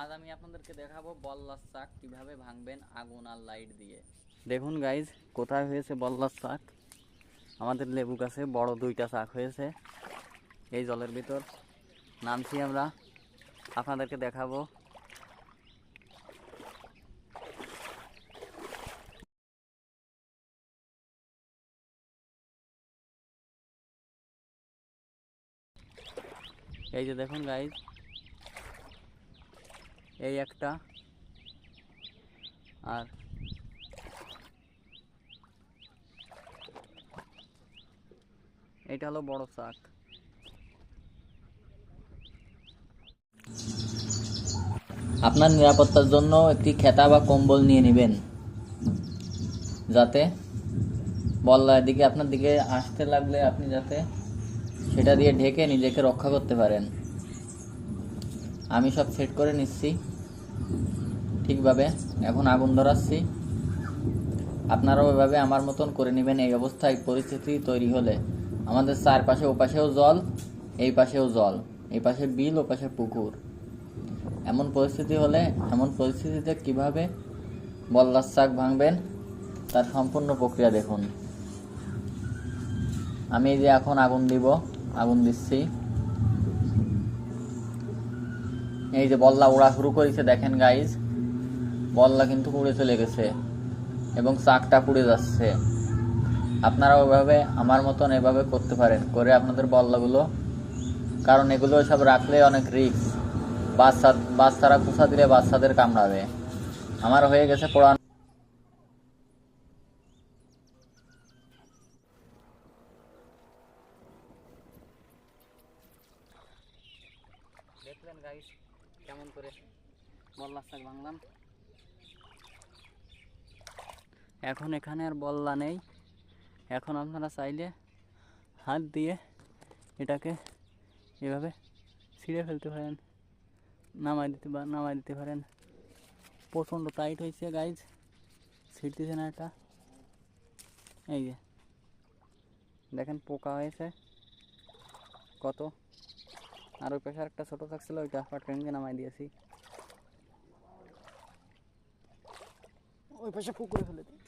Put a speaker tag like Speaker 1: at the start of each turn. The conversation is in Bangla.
Speaker 1: আজ আমি আপনাদেরকে দেখাবো বল্লার শাক কীভাবে ভাঙবেন আগুন আর লাইট দিয়ে। দেখুন গাইজ কোথায় হয়েছে বল্লার শাক? আমাদের লেবু গাছে বড় দুইটা শাক হয়েছে। এই জলের ভিতর নামছি আমরা। আপনাদেরকে দেখাবো। এই যে দেখুন গাইজ এই একটা। আর এটা হলো বড় শাক। আপনার নিরাপত্তার জন্য একটি খেতা বা কম্বল নিয়ে নেবেন, যাতে বল্লার দিকে আপনার দিকে আসতে লাগলে আপনি যাতে সেটা দিয়ে ঢেকে নিজেকে রক্ষা করতে পারেন। আমি সব সেট করে নিচ্ছি। ঠিকভাবে। এখন আগুন ধরাচ্ছি। আপনারাও এভাবে আমার মতন করে নেবেন। এই অবস্থায় পরিস্থিতি তৈরি হলে আমাদের চারপাশে, ওপাশেও জল, এই পাশেও জল, এই পাশে বিল, ও পাশে পুকুর। এমন পরিস্থিতি হলে, এমন পরিস্থিতিতে কীভাবে বল্লার শাক ভাঙবেন, তার সম্পূর্ণ প্রক্রিয়া দেখুন। আমি যে এখন আগুন দিব, আগুন দিচ্ছি। এই যে বল্লা ওড়া শুরু করেছে, দেখেন গাইজ বল্লা কিন্তু উড়ে চলে গেছে এবং চাকটা পুড়ে যাচ্ছে। আপনারা ওইভাবে আমার মতন এভাবে করতে পারেন, করে আপনাদের বল্লাগুলো। কারণ এগুলো সব রাখলে অনেক রিস্ক বাচ্চা, বাচ্চারা কুসা দিলে বাচ্চাদের কামড়াবে। আমার হয়ে গেছে পড়া দেখলেন গাইস কেমন করে বল্লা শাক ভাঙলাম? এখন এখানে আর বল্লা নেই। এখন আপনারা চাইলে হাত দিয়ে এটাকে এভাবে ছিঁড়ে ফেলতে পারেন নামাই দিতে নামাই দিতে পারেন। প্রচণ্ড টাইট হয়েছে গাইজ ছিঁড়তেছে না এটা। এই যে, দেখেন পোকা হয়েছে, কত আর ওই পাশে একটা ছোটো থাকছিল, ওইটা পাটকেনকে নামাই দিয়েছি।
Speaker 2: ওই পাশে পুকুরে ফেলে দিই।